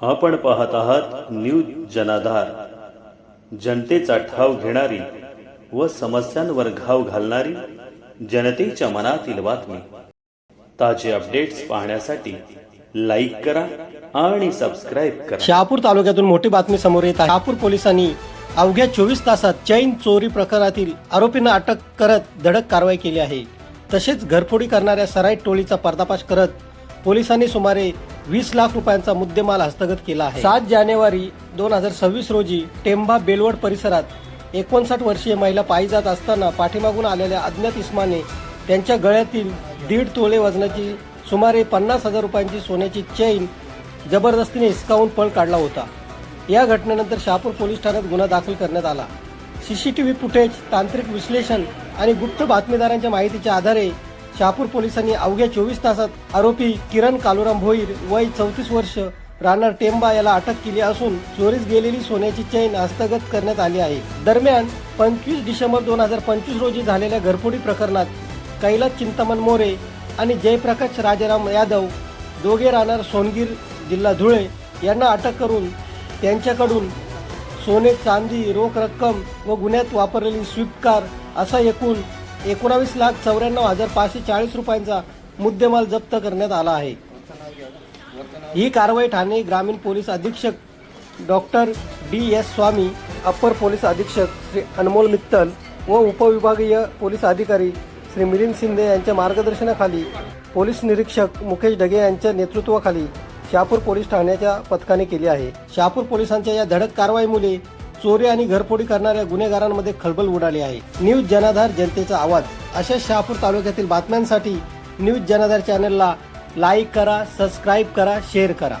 आपण पाहत आहात न्यूज जनाधार. जनतेचा ठाव घेणारी व समस्यांवर घाव घालणारी जनतेच्या मनातील बातमी. ताजे अपडेट्स पाहण्यासाठी लाईक करा आणि सबस्क्राईब करा. शहापूर तालुक्यातून मोठी बातमी समोर येत आहे. शहापूर पोलिसांनी अवघ्या चोवीस तासात चैन चोरी प्रकरणातील आरोपींना अटक करत धडक कारवाई केली आहे. तसेच घरफोडी करणाऱ्या सराईट टोळीचा पर्दाफाश करत पोलिसांनी सुमारे वीस लाख रुपयांचा मुद्देमाल हस्तगत केला आहे. सात जानेवारी दोन हजार सव्वीस रोजी टेंभा बेलवड परिसरात एकोणसाठ वर्षीय महिला पायी जात असताना पाठीमागून आलेल्या अज्ञात इस्माने त्यांच्या गळ्यातील दीड तोळे वजनाची सुमारे पन्नास हजार रुपयांची सोन्याची चैन जबरदस्तीने हिसकावून पळ काढला होता. या घटनेनंतर शहापूर पोलीस ठाण्यात गुन्हा दाखल करण्यात आला. सीसीटीव्ही फुटेज तांत्रिक विश्लेषण आणि गुप्त बातमीदारांच्या माहितीच्या आधारे शहापूर पोलिसांनी अवघ्या चोवीस तासात आरोपी किरण कालुराम भोईर वय चौतीस वर्ष राहणार टेंबा याला अटक केली असून चोरीस गेलेली सोन्याची चैन हस्तगत करण्यात आली आहे. दरम्यान पंचवीस डिसेंबर दोन हजार पंचवीस रोजी झालेल्या घरफोडी प्रकरणात कैलास चिंतामण मोरे आणि जयप्रकाश राजाराम यादव दोघे राहणार सोनगीर जिल्हा धुळे यांना अटक करून त्यांच्याकडून सोने चांदी रोख रक्कम व गुन्ह्यात वापरलेली स्विफ्ट कार असा एकूण एकोणावीस लाख चौऱ्याण्णव हजार पाचशे चाळीस रुपयांचा मुद्देमाल जप्त करण्यात आला आहे. ही कारवाई ठाणे ग्रामीण पोलीस अधीक्षक doctor D S Swami upper police अधीक्षक श्री अनमोल मित्तल व उपविभागीय पोलीस अधिकारी श्री मिलिंद शिंदे यांच्या मार्गदर्शनाखाली पोलीस निरीक्षक मुकेश ढगे यांच्या नेतृत्वाखाली शहापूर पोलीस ठाण्याच्या पथकाने केली आहे. शहापूर पोलिसांच्या या धडक कारवाईमुळे चोरी आणि घरफोडी करणाऱ्या गुन्हेगारांमध्ये खळबळ उडाली आहे. न्यूज जनाधार जनतेचा आवाज. अशा शहापूर तालुक्यातील बातम्यांसाठी न्यूज जनाधार चॅनलला लाईक करा सबस्क्राईब करा शेअर करा.